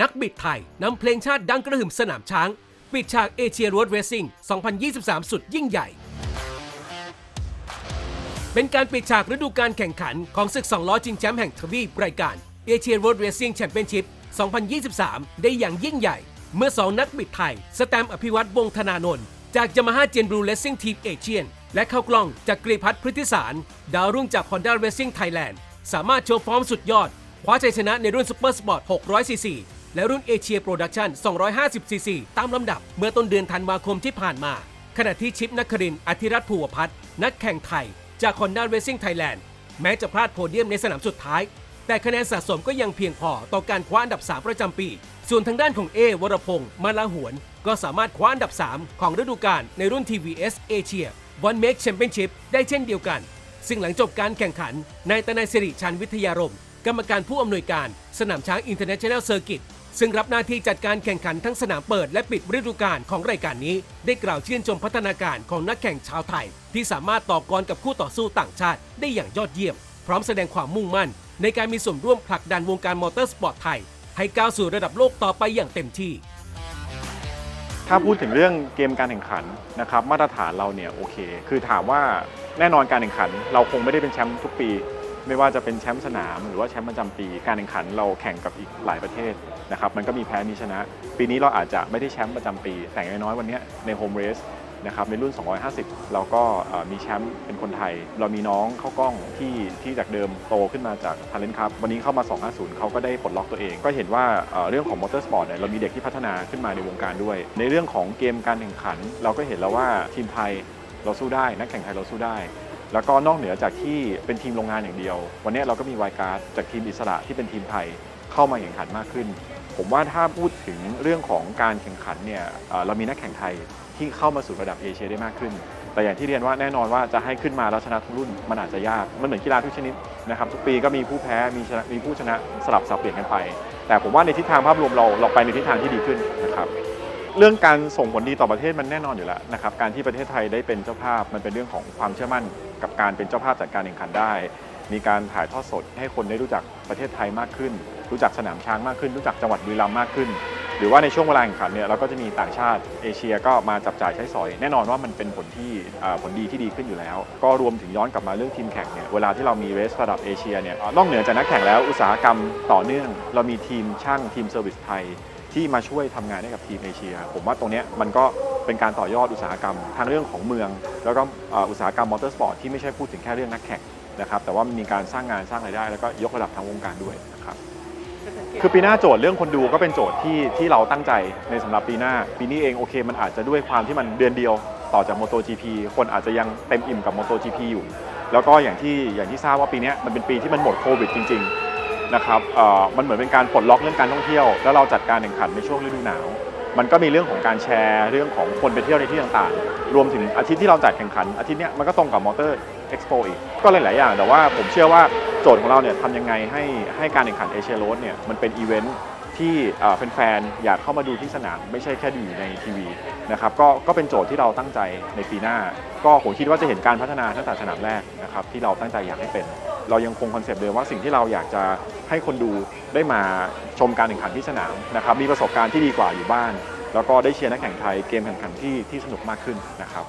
นักบิดไทยนำเพลงชาติดังกระหึ่มสนามช้าง ปิดฉากเอเชียร o ดเรซิ่ง 2023 สุดยิ่งใหญ่ เป็นการปิดฉากฤดูการแข่งขันของศึกสองล้อชิงแชมป์แห่งทวีปรายการเอเชียร o ดเรซิ่งแชมเปี้ยนชิพ 2023 ได้อย่างยิ่งใหญ่ เมื่อ2นักบิดไทย สแตมอภิวัตวงศ์ธนานนท์จากยามาฮ่าเจนบลูเลสซิ่งทีมเอเชียน และเข้ากล้องจากกรีพัฒพฤติสาร ดาวรุ่งจาก Honda Racing Thailand สามารถโชว์ฟอร์มสุดยอดคว้าชัยชนะในรุ่นซุปเปอร์สปอร์ต600ซีซี และรุ่นเอเชียโปรดักชัน250ซีซีตามลำดับเมื่อต้นเดือนธันวาคมที่ผ่านมา ขณะที่ชิปนักครินอธิรัตน์ภูวพัฒน์นักแข่งไทย จาก Honda Racing Thailand แม้จะพลาดโพเดียมในสนามสุดท้าย แต่คะแนนสะสมก็ยังเพียงพอต่อการคว้าอันดับ 3 ประจำปี ส่วนทางด้านของเอวรพงศ์มาลาหวน ก็สามารถคว้าอันดับ 3 ของฤดูกาลในรุ่น TVS Asia One Make Championship ได้เช่นเดียวกัน ซึ่งหลังจบการแข่งขันนายตนายสิริชันวิทยารม กรรมการผู้อำนวยการสนามช้าง International Circuit ซึ่งรับหน้าที่จัดการแข่งขันทั้งสนามเปิดและปิดฤดูกาลของรายการนี้ ได้กล่าวชื่นชมพัฒนาการของนักแข่งชาวไทย ที่สามารถต่อกรกับคู่ต่อสู้ต่างชาติได้อย่างยอดเยี่ยม พร้อมแสดงความมุ่งมั่น ในการมีส่วนร่วมผลักดันวงการมอเตอร์สปอร์ตไทย ให้ก้าวสู่ระดับโลกต่อไปอย่างเต็มที่ ถ้าพูดถึงเรื่องเกมการแข่งขันนะครับมาตรฐานเราเนี่ยโอเค คือถามว่าแน่นอนการแข่งขัน เราคงไม่ได้เป็นแชมป์ทุกปี ไม่ว่าจะเป็นแชมป์สนาม หรือว่าแชมป์ประจำปี การแข่งขันเราแข่งกับอีกหลายประเทศนะครับมันก็มีแพ้มีชนะ ปีนี้เราอาจจะไม่ได้แชมป์ประจำปี แต่อย่างน้อยๆวันนี้ในโฮมเรสนะครับในรุ่น 250 เราก็มีแชมป์เป็นคนไทย เรามีน้องเข้ากล้องที่ที่จากเดิมโตขึ้นมาจากท a เลนครับวันนี้เข้ามา 250 เขาก็ได้ปลดล็อกตัวเอง ก็เห็นว่าเอ่อเรื่องของมอเตอร์สปอร์ตเนี่ยเรามีเด็กที่พัฒนาขึ้นมาในวงการด้วย ในเรื่องของเกมการแข่งขัน เราก็เห็นแล้วว่าทีมไทยเราสู้ได้ นักแข่งไทยเราสู้ได้ แล้วก็นอกเหนือจากที่เป็นทีมโรงงานอย่างเดียว วันนี้เราก็มีวายการ์ดจากทีมอิสระที่เป็นทีมไทยเข้ามาแข่งขันมากขึ้น ผมว่าถ้าพูดถึงเรื่องของการแข่งขันเนี่ยเอ่อเรามีนักแข่งไทยที่เข้ามาสู่ระดับเอเชียได้มากขึ้น แต่อย่างที่เรียนว่าแน่นอนว่าจะให้ขึ้นมาแล้วชนะทุกรุ่นมันอาจจะยาก มันเหมือนกีฬาทุกชนิดนะครับทุกปีก็มีผู้แพ้มีชนะมีผู้ชนะสลับสับเปลี่ยนกันไป แต่ผมว่าในทิศทางภาพรวมเราเราไปในทิศทางที่ดีขึ้นนะครับ เรื่องการส่งผลดีต่อประเทศมันแน่นอนอยู่แล้วนะครับการที่ประเทศไทยได้เป็นเจ้าภาพมันเป็นเรื่องของความเชื่อมั่น กับการเป็นเจ้าภาพจัดการแข่งขันได้ มีการถ่ายทอดสดให้คนได้รู้จักประเทศไทยมากขึ้น รู้จักสนามช้างมากขึ้น รู้จักจังหวัดบุรีรัมย์มากขึ้น หรือว่าในช่วงเวลาแข่งขันเนี่ยเราก็จะมีต่างชาติเอเชียก็มาจับจ่ายใช้สอย แน่นอนว่ามันเป็นผลที่ผลดีที่ดีขึ้นอยู่แล้ว ก็รวมถึงย้อนกลับมาเรื่องทีมแข่งเนี่ยเวลาที่เรามีเรสระดับเอเชียเนี่ยนอกเหนือจากนักแข่งแล้วอุตสาหกรรมต่อเนื่อง เรามีทีมช่างทีมเซอร์วิสไทย ที่มาช่วยทำงานให้กับทีมเอเชีย ผมว่าตรงนี้มันก็เป็นการต่อยอดอุตสาหกรรมทางเรื่องของเมือง แล้วก็อุตสาหกรรมมอเตอร์สปอร์ตที่ไม่ใช่พูดถึงแค่เรื่องนักแข่งนะครับแต่ว่ามันมีการสร้างงานสร้างรายได้ แล้วก็ยกระดับทางวงการด้วยนะครับคือปีหน้าโจทย์เรื่องคนดูก็เป็นโจทย์ที่ที่เราตั้งใจในสำหรับปีหน้า ปีนี้เองโอเค มันอาจจะด้วยความที่มันเดือนเดียวต่อจาก MotoGP คนอาจจะยังเต็มอิ่มกับ MotoGP อยู่ แล้วก็อย่างที่อย่างที่ทราบว่าปีนี้มันเป็นปีที่มันหมดโควิดจริงๆ นะครับมันเหมือนเป็นการปลดล็อกเรื่องการท่องเที่ยว แล้วเราจัดการแข่งขันในช่วงฤดูหนาว มันก็มีเรื่องของการแชร์เรื่องของคนไปเที่ยวในที่ต่างๆ รวมถึงอาทิตย์ที่เราจัดแข่งขันอาทิตย์นี้มันก็ตรงกับมอเตอร์เอ็กซ์โปอีก ก็หลายๆอย่าง แต่ว่าผมเชื่อว่าโจทย์ของเราเนี่ยทำยังไงให้ให้การแข่งขันเอเชียโรดเนี่ยมันเป็นอีเวนท์ที่แฟนๆอยากเข้ามาดูที่สนาม ไม่ใช่แค่ดูอยู่ในทีวีนะครับก็ก็เป็นโจทย์ที่เราตั้งใจในปีหน้า ก็ผมคิดว่าจะเห็นการพัฒนาตั้งแต่สนามแรกนะครับที่เราตั้งใจอยากให้เป็น เรายังคงคอนเซปต์เดิมว่าสิ่งที่เราอยากจะให้คนดูได้มาชมการแข่งขันที่สนามนะครับมีประสบการณ์ที่ดีกว่าอยู่บ้าน แล้วก็ได้เชียร์นักแข่งไทยเกมแข่งขันที่ที่สนุกมากขึ้นนะครับ